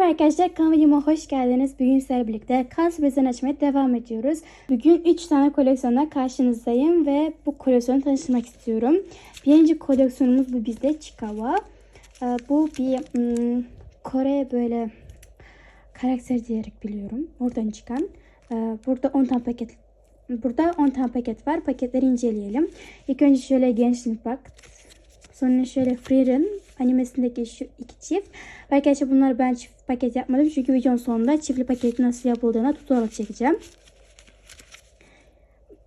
Merhaba arkadaşlar kanalıma hoş geldiniz. Bugün sizlerle birlikte bezen açmaya devam ediyoruz. Bugün 3 tane koleksiyonla karşınızdayım ve bu koleksiyonu tanıştırmak istiyorum. Birinci koleksiyonumuz bu bizde Chiikawa. Ee, Bu bir hmm, Kore böyle karakter diyerek biliyorum. Oradan çıkan. Ee, Burada 10 tane paket Burada 10 tane paket var. Paketleri inceleyelim. İlk önce şöyle gençlik bak. Sonra şöyle Freer'ın animesindeki şu iki çift. Arkadaşlar bunları ben çift paket yapmadım. Çünkü videonun sonunda çiftli paketin nasıl yapıldığını tutularak çekeceğim.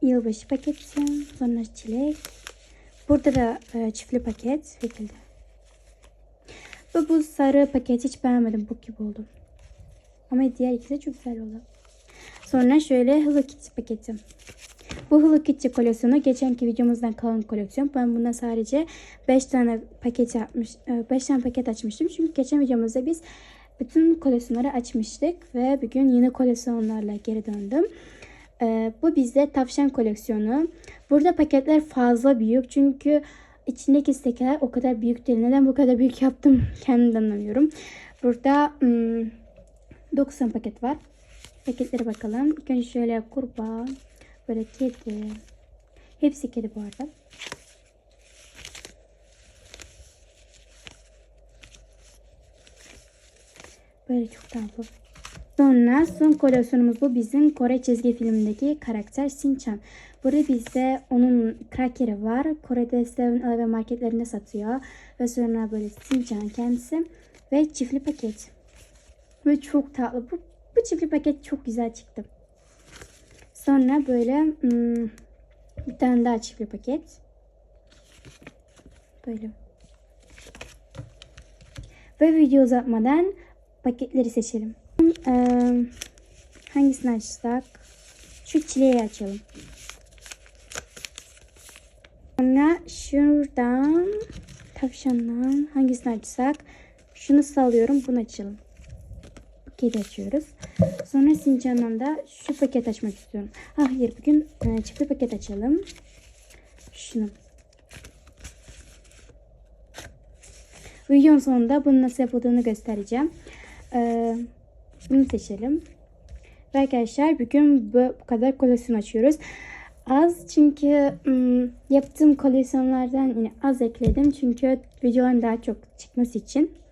Yılbaşı paketi. Sonra çilek. Burada da e, çiftli paket şekilde. Ve bu sarı paketi hiç beğenmedim. Bu gibi oldu. Ama diğer ikisi çok güzel oldu. Sonra şöyle Hello Kitty paketi. Bu Hello Kitty koleksiyonu geçenki videomuzdan kalan koleksiyon. Ben bundan sadece 5 tane paket yapmış, 5 tane paket açmıştım. Çünkü geçen videomuzda biz bütün koleksiyonları açmıştık ve bugün yeni koleksiyonlarla geri döndüm. Ee, bu bizde tavşan koleksiyonu. Burada paketler fazla büyük çünkü içindeki stickerler o kadar büyük değil. Neden bu kadar büyük yaptım kendim anlamıyorum. Burada hmm, 90 paket var. Paketlere bakalım. İlk önce şöyle kurbağa, böyle kedi. Hepsi kedi bu arada. Böyle çok tatlı. Sonra son koleksiyonumuz bu. Bizim Kore çizgi filmindeki karakter Shin-chan. Burada bizde onun krakeri var. Kore'de 7-Eleven marketlerinde satıyor. Ve sonra böyle Shin-chan kendisi. Ve çiftli paket. Ve çok tatlı. Bu, bu çiftli paket çok güzel çıktı. Sonra böyle hmm, bir tane daha çiftli paket. Böyle. Ve video uzatmadan paketleri seçelim. Ee, hangisini açsak? Şu çileği açalım. Sonra şuradan tavşandan hangisini açsak? Şunu sallıyorum. Bunu açalım. Paketi açıyoruz. Sonra Sincan'dan da şu paket açmak istiyorum. Ah, hayır bugün e, çiftli paket açalım. Şunu. Videonun sonunda bunun nasıl yapıldığını göstereceğim. Ee, bunu seçelim. Ve arkadaşlar bugün bu kadar koleksiyon açıyoruz. Az çünkü ım, yaptığım koleksiyonlardan yine az ekledim. Çünkü videoların daha çok çıkması için.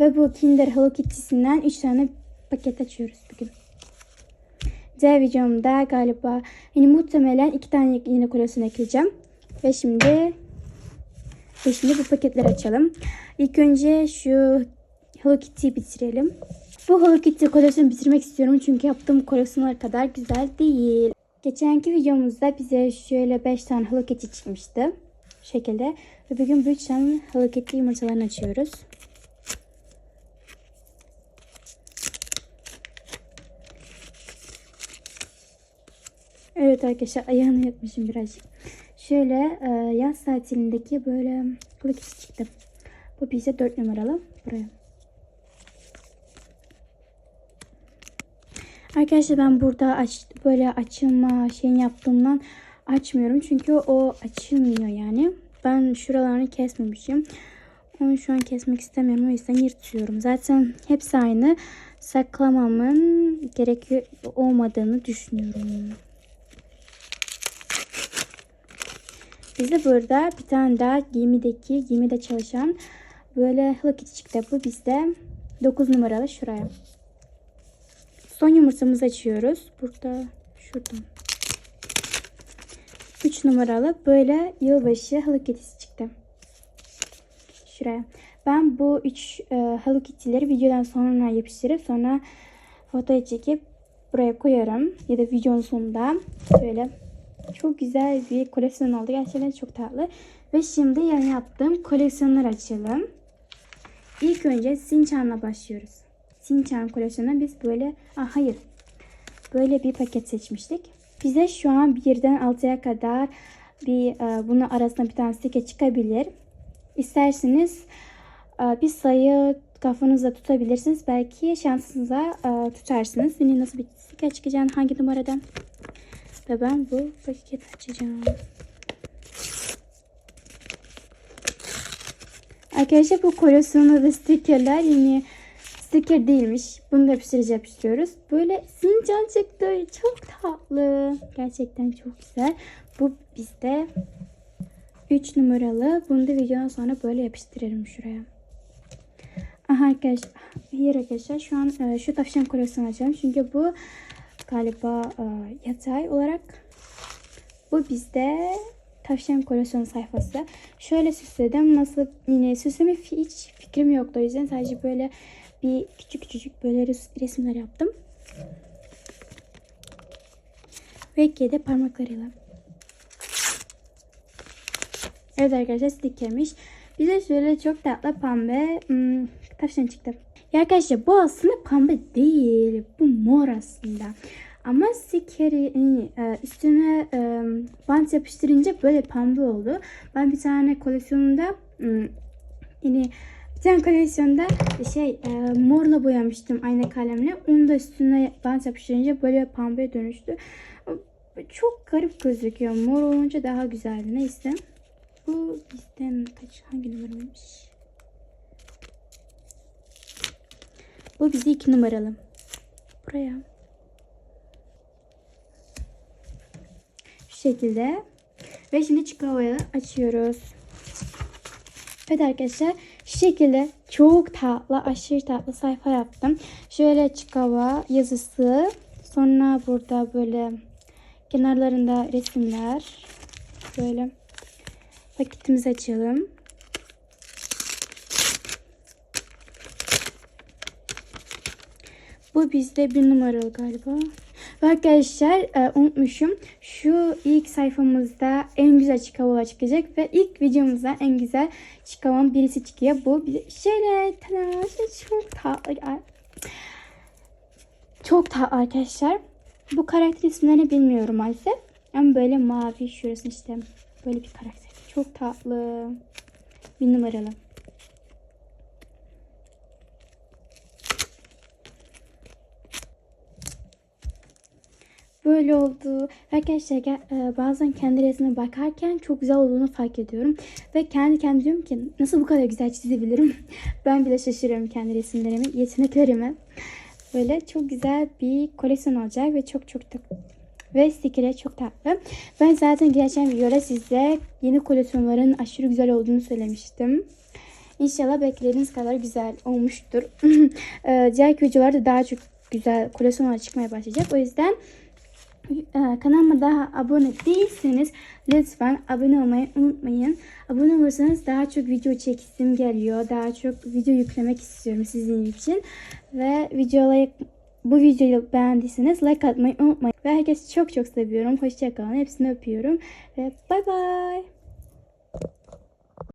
Ve bu Kinder Hello Kitty'sinden 3 tane paket açıyoruz bugün. Diğer videomda galiba yani muhtemelen 2 tane yine koleksiyon ekleyeceğim. Ve şimdi ve şimdi bu paketleri açalım. İlk önce şu Hello Kitty'yi bitirelim. Bu Hello Kitty koleksiyonu bitirmek istiyorum çünkü yaptığım koleksiyonlar kadar güzel değil. Geçenki videomuzda bize şöyle 5 tane Hello Kitty çıkmıştı. Bu şekilde. Ve bugün bu 3 tane Hello Kitty yumurtalarını açıyoruz. Evet arkadaşlar ayağını yapmışım birazcık. Şöyle e, yaz tatilindeki böyle Hello Kitty çıktı. Bu bize 4 numaralı. Buraya. Arkadaşlar ben burada aç, böyle açılma şeyini yaptığımdan açmıyorum. Çünkü o açılmıyor yani. Ben şuralarını kesmemişim. Onu şu an kesmek istemiyorum. O yüzden yırtıyorum. Zaten hepsi aynı. Saklamamın gerekiyor olmadığını düşünüyorum. Bizde burada bir tane daha gemideki, gemide çalışan böyle Hello Kitty çıktı. Bu bizde 9 numaralı şuraya. Son yumurtamızı açıyoruz. Burada şuradan. 3 numaralı böyle yılbaşı Hello çıktı. Şuraya. Ben bu 3 e, Hello Kitty'leri videodan sonra yapıştırıp sonra fotoğraf çekip buraya koyarım. Ya da videonun sonunda şöyle çok güzel bir koleksiyon oldu. Gerçekten çok tatlı. Ve şimdi yani yaptığım koleksiyonları açalım. İlk önce Sinchan'la başlıyoruz. Sinchan koleksiyonuna biz böyle ah hayır böyle bir paket seçmiştik. Bize şu an birden 6'ya kadar bir e, bunun arasında bir tane sticker çıkabilir. İsterseniz e, bir sayı kafanızda tutabilirsiniz. Belki şansınıza e, tutarsınız. Senin nasıl bir sticker çıkacağını hangi numaradan? Ve ben bu paketi açacağım. Arkadaşlar bu koleksiyonda da stickerler yine sticker değilmiş. Bunu da yapıştırıcı yapıştırıyoruz. Böyle sincan çıktı. Çok tatlı. Gerçekten çok güzel. Bu bizde 3 numaralı. Bunu da videodan sonra böyle yapıştırırım şuraya. Aha arkadaşlar. Hayır arkadaşlar. Şu an e, şu tavşan koleksiyonu açacağım. Çünkü bu galiba e, yatay olarak bu bizde tavşan koleksiyonu sayfası. Şöyle süsledim. Nasıl yine süsleme hiç fikrim yoktu. O yüzden sadece böyle bir küçük küçük böyle res- resimler yaptım. Ve de parmaklarıyla. Evet arkadaşlar stickermiş. Bize şöyle çok tatlı pembe hmm, tavşan çıktı. Ya arkadaşlar bu aslında pembe değil. Bu mor aslında. Ama stickeri e, üstüne e, bant yapıştırınca böyle pembe oldu. Ben bir tane koleksiyonunda hmm, yine bir tane koleksiyonda şey e, morla boyamıştım aynı kalemle. Onu da üstüne bant yapıştırınca böyle pembe dönüştü. Çok garip gözüküyor. Mor olunca daha güzeldi. Neyse. Bu bizden kaç hangi numaraymış? Bu bizde iki numaralı. Buraya. Şu şekilde. Ve şimdi çikolatayı açıyoruz. Evet arkadaşlar şu şekilde çok tatlı aşırı tatlı sayfa yaptım. Şöyle çikolata yazısı. Sonra burada böyle kenarlarında resimler. Böyle paketimizi açalım. Bu bizde bir numaralı galiba. Ve arkadaşlar e, unutmuşum. Şu ilk sayfamızda en güzel çikolata çıkacak ve ilk videomuzda en güzel çikolatanın birisi çıkıyor. Bu şöyle tada, çok tatlı. Çok tatlı arkadaşlar. Bu karakter isimlerini bilmiyorum maalesef. Ama böyle mavi şurası işte böyle bir karakter. Çok tatlı. Bir numaralı. Böyle oldu. Arkadaşlar e, bazen kendi resmime bakarken çok güzel olduğunu fark ediyorum. Ve kendi kendime diyorum ki nasıl bu kadar güzel çizebilirim? Ben bile şaşırıyorum kendi resimlerimi, yeteneklerime. Böyle çok güzel bir koleksiyon olacak ve çok çok da ve sticker'e çok tatlı. Ben zaten geçen videoda size yeni koleksiyonların aşırı güzel olduğunu söylemiştim. İnşallah beklediğiniz kadar güzel olmuştur. Ee, Diğer videolarda daha çok güzel koleksiyonlar çıkmaya başlayacak. O yüzden e, kanalıma daha abone değilseniz lütfen abone olmayı unutmayın. Abone olursanız daha çok video çekisim geliyor. Daha çok video yüklemek istiyorum sizin için. Ve videoyu bu videoyu beğendiyseniz like atmayı unutmayın. Ve herkesi çok çok seviyorum. Hoşçakalın. Hepsini öpüyorum. Ve bay bay.